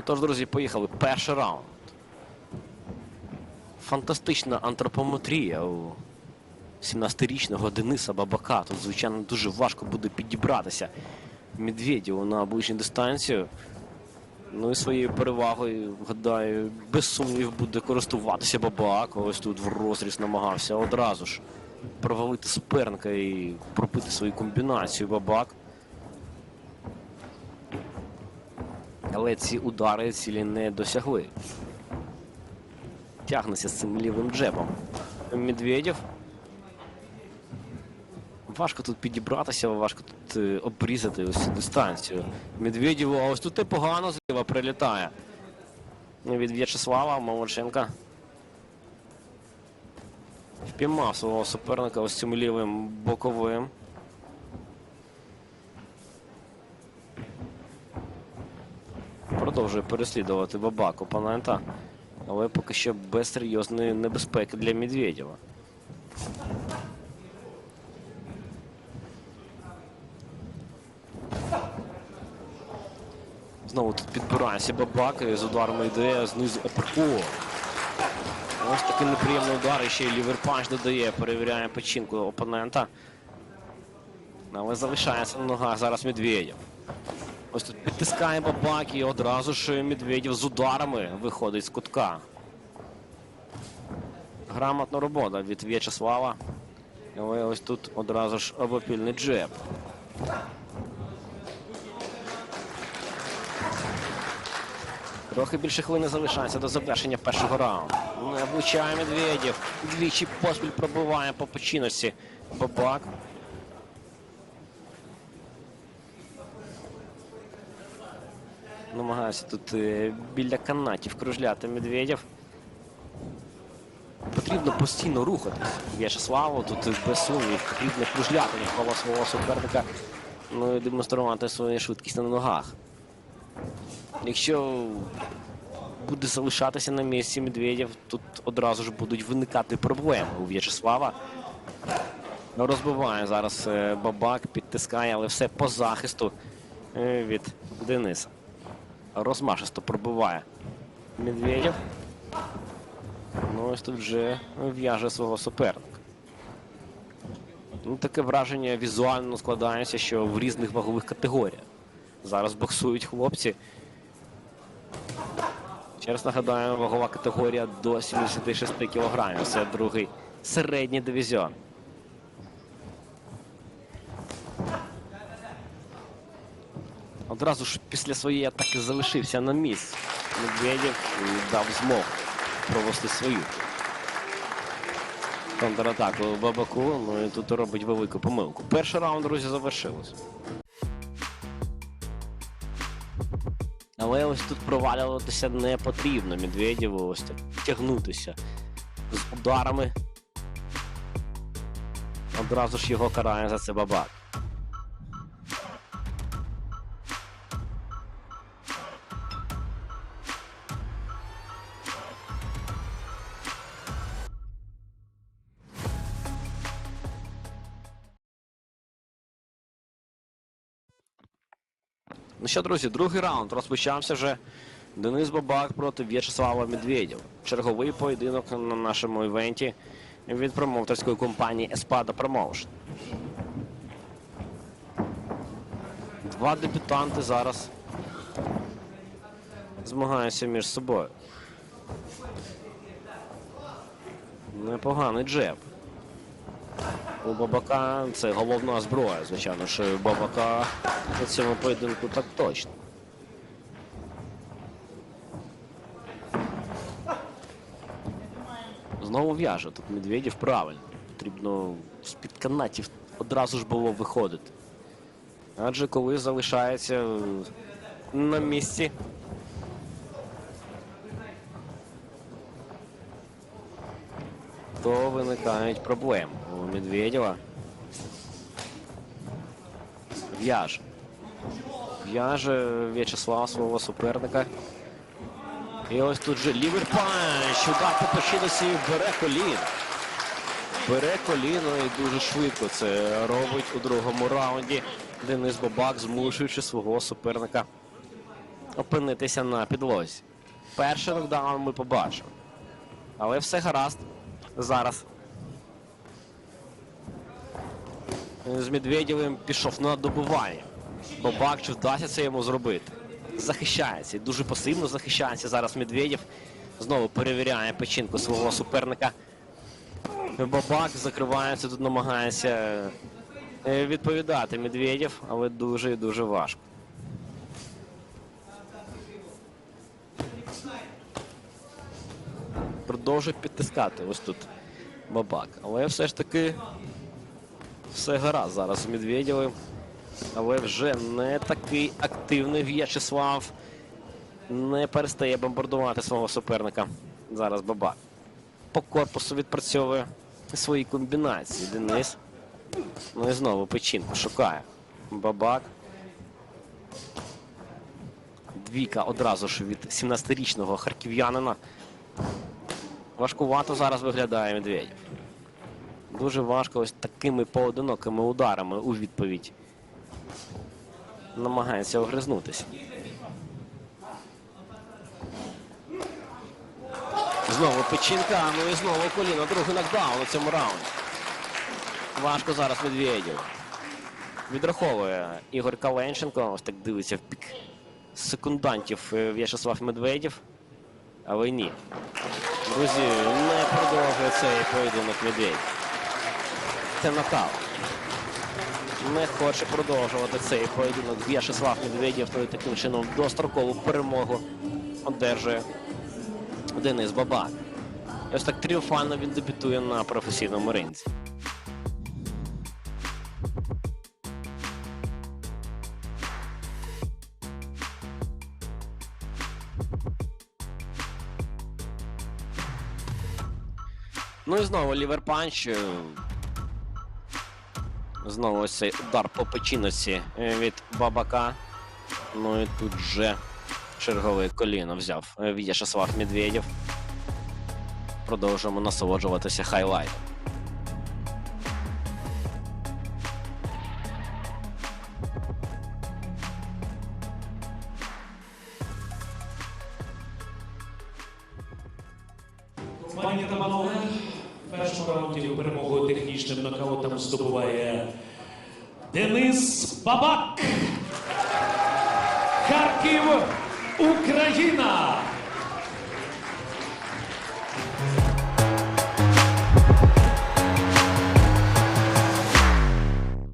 Отож, друзі, поїхали. Перший раунд. Фантастична антропометрія у 17-річного Дениса Бабака. Тут, звичайно, дуже важко буде підібратися Медведєву на ближню дистанцію. Ну і своєю перевагою, гадаю, без сумнівів буде користуватися Бабак. Ось тут в розріз намагався одразу ж провалити суперника і пробити свою комбінацію Бабак. Але ці удари цілі не досягли. Тягнеться з цим лівим джебом. Медведєв. Важко тут підібратися, важко тут е, обрізати ось дистанцію. Медведєву, а ось тут і погано зліва прилітає. Від В'ячеслава Молодченка. Впіймав свого суперника ось цим лівим боковим. Продовжує переслідувати бабак опонента, але поки що без серйозної небезпеки для Медведєва. Знову тут підбирається бабак і з ударом йде знизу ОПКО. Ось такий неприємний удар, ще й ліверпанч додає, перевіряє печінку опонента. Але залишається на ногах зараз Медведєв. Ось тут підтискає бабак і одразу ж Медведєв з ударами виходить з кутка. Грамотна робота від В'ячеслава. Але ось тут одразу ж обопільний джеб. Трохи більше хвилини залишається до завершення першого раунду. Не влучає Медведєв. Двічі поспіль пробиває по печіності Бабак. Намагається тут е, біля канатів кружляти Медведєв. Потрібно постійно рухатись. В'ячеславу тут без сумнів потрібно кружляти навколо свого суперника. Ну і демонструвати свою швидкість на ногах. Якщо буде залишатися на місці Медведєв, тут одразу ж будуть виникати проблеми у В'ячеслава. Ну, Розбиває зараз е, бабак, підтискає, але все по захисту е, від Дениса. Розмашисто пробиває Медведєв. Ну, ось тут вже в'яже свого суперника. Ну, таке враження візуально складається, що в різних вагових категоріях. Зараз боксують хлопці. Ще раз нагадаю, вагова категорія до 76 кг. Це другий середній дивізіон. Одразу ж після своєї атаки залишився на місці. Медведєв дав змогу провести свою контратаку Бабаку. Ну і тут робить велику помилку. Перший раунд, друзі, завершилось. Але ось тут провалюватися не потрібно. Медведєву ось так тягнутися з ударами. Одразу ж його карає за це бабак. Ну що, друзі, другий раунд розпочався вже. Денис Бабак проти В'ячеслава Медведєва. Черговий поєдинок на нашому івенті від промоутерської компанії Espada Promotion. Два дебютанти зараз змагаються між собою. Непоганий джеб. У Бабака це головна зброя, звичайно, що у Бабака на цьому поєдинку так точно. Знову в'яже тут Медведєв правильно. Потрібно з-під канатів одразу ж було виходити. Адже коли залишається на місці. То виникають проблеми Медведєва. В'яже. В'яже В'ячеслав свого суперника. І ось тут же лівий панч. Удар по печінці бере коліно. Бере коліно і дуже швидко це робить у другому раунді. Денис Бабак, змушуючи свого суперника опинитися на підлозі. Перший нокдаун ми побачимо. Але все гаразд. Зараз. З Медведєвим пішов на добування. Бабак, чи вдасться це йому зробити? Захищається дуже пасивно захищається зараз Медведєв. Знову перевіряє печінку свого суперника. Бабак закривається, тут намагається е, відповідати Медведєв, але дуже і дуже важко. Продовжує підтискати ось тут бабак. Але все ж таки все гаразд зараз з Медведєвим. Але вже не такий активний В'ячеслав. Не перестає бомбардувати свого суперника. Зараз бабак. По корпусу відпрацьовує свої комбінації. Денис. Ну і знову печінку шукає. Бабак. Двійка одразу ж від 17-річного харків'янина. Важкувато зараз виглядає Медведєв. Дуже важко ось такими поодинокими ударами у відповідь. Намагається огризнутися. Знову печінка, ну і знову коліно. Другий нокдаун у цьому раунді. Важко зараз Медведєв. Відраховує Ігор Каленченко. Ось так дивиться в пік секундантів е, В'ячеслав Медведєв. Але ні. Друзі, не продовжує цей поєдинок Медведєв. Це нокаут. Не хоче продовжувати цей поєдинок. В'ячеслав Медведєв то таким чином дострокову перемогу одержує Денис Бабак. І ось так тріумфально він дебютує на професійному ринці. Ну і знову ліверпанч. Знову ось цей удар по печіночці е, від Бабака. Ну і тут же чергове коліно взяв е, В'ячеслав Медведєв. Продовжуємо насолоджуватися хайлайтом. Пані та панове, в першому раунді перемогу технічним нокаутом здобуває Денис Бабак. Харків, Україна.